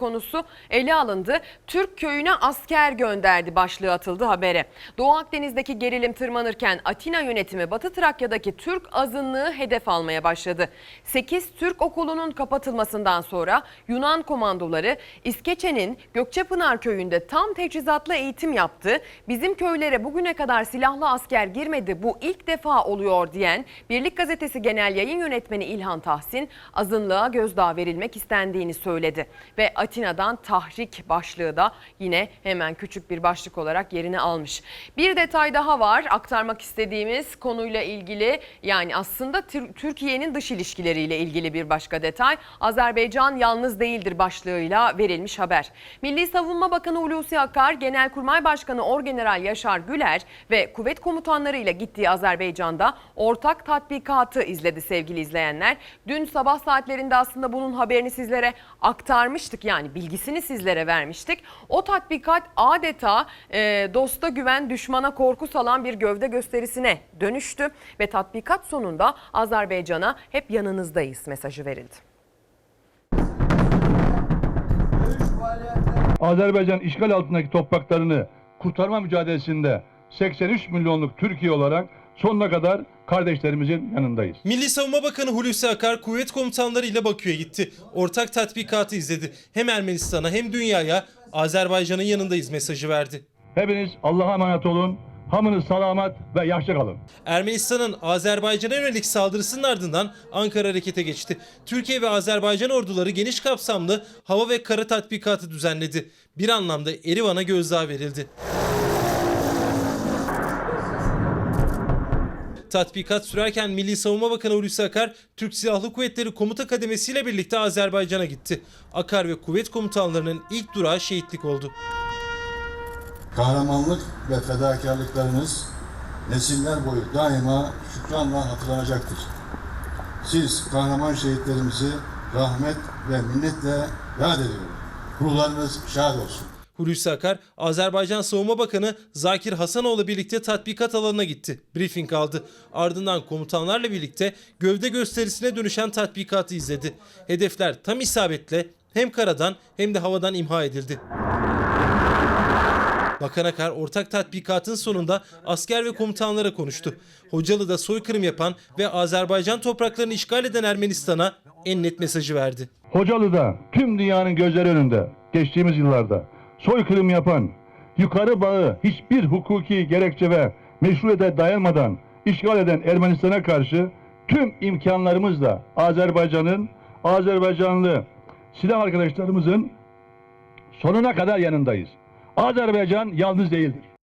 konusu ele alındı. Türk köyüne asker gönderdi başlığı atıldı habere. Doğu Akdeniz'deki gerilim tırmanırken Atina yönetimi Batı Trakya'daki Türk azınlığı hedef almaya başladı. 8 Türk okulunun kapatılmasından sonra Yunan komandoları İskeçe'nin Gökçepınar köyünde tam teçhizatlı eğitim yaptı. Bizim köylere bugüne kadar silahlı asker girmedi bu ilk defa oluyor diyen Birlik Gazetesi Genel Yayın Yönetmeni İlhan Tahsin azınlığa gözdağı verilmek istendiğini söyledi. Ve Atina'dan tahrik başlığı da yine hemen küçük bir başlık olarak yerini almış. Bir detay daha var aktarmak istediğimiz konuyla ilgili yani aslında Tür- Türkiye'nin dış ilişkileriyle ilgili bir başka detay. Azerbaycan yalnız değildir başlığıyla verilmiş haber. Milli Savunma Bakanı Hulusi Akar, Genelkurmay Başkanı Orgeneral Yaşar Güler ve kuvvet komutanlarıyla gittiği Azerbaycan'da ortak tatbikatı izledi sevgili izleyenler. Dün sabah saatlerinde aslında bunun haberini sizlere aktarmıştık yani bilgisini sizlere vermiştik. O tatbikat adeta e, dosta güven düşmana korku salan bir gövde gösterisine dönüştü ve tatbikat sonunda Azerbaycan'a hep yanınızdayız mesajı verildi. Azerbaycan işgal altındaki topraklarını kurtarma mücadelesinde 83 milyonluk Türkiye olarak sonuna kadar kardeşlerimizin yanındayız. Milli Savunma Bakanı Hulusi Akar kuvvet komutanları ile Bakü'ye gitti. Ortak tatbikatı izledi. Hem Ermenistan'a hem dünyaya Azerbaycan'ın yanındayız mesajı verdi. Hepiniz Allah'a emanet olun. Hamınız selamet ve yaşlı kalın. Ermenistan'ın Azerbaycan'a yönelik saldırısının ardından Ankara harekete geçti. Türkiye ve Azerbaycan orduları geniş kapsamlı hava ve kara tatbikatı düzenledi. Bir anlamda Erivan'a gözdağı verildi. Tatbikat sürerken Milli Savunma Bakanı Hulusi Akar, Türk Silahlı Kuvvetleri Komuta Kademesi ile birlikte Azerbaycan'a gitti. Akar ve kuvvet komutanlarının ilk durağı şehitlik oldu. Kahramanlık ve fedakarlıklarınız nesiller boyu daima şükranla hatırlanacaktır. Siz kahraman şehitlerimizi rahmet ve minnetle yad ediyorum. Ruhlarınız şad olsun. Hulusi Akar, Azerbaycan Savunma Bakanı Zakir Hasanoğlu birlikte tatbikat alanına gitti. Briefing aldı. Ardından komutanlarla birlikte gövde gösterisine dönüşen tatbikatı izledi. Hedefler tam isabetle hem karadan hem de havadan imha edildi. Bakan Akar ortak tatbikatın sonunda asker ve komutanlara konuştu. Hocalı'da soykırım yapan ve Azerbaycan topraklarını işgal eden Ermenistan'a en net mesajı verdi. Hocalı'da tüm dünyanın gözleri önünde geçtiğimiz yıllarda soykırım yapan, yukarı bağı hiçbir hukuki gerekçe ve meşruiyete dayanmadan işgal eden Ermenistan'a karşı tüm imkanlarımızla Azerbaycan'ın, Azerbaycanlı silah arkadaşlarımızın sonuna kadar yanındayız. Azerbaycan yalnız değildir.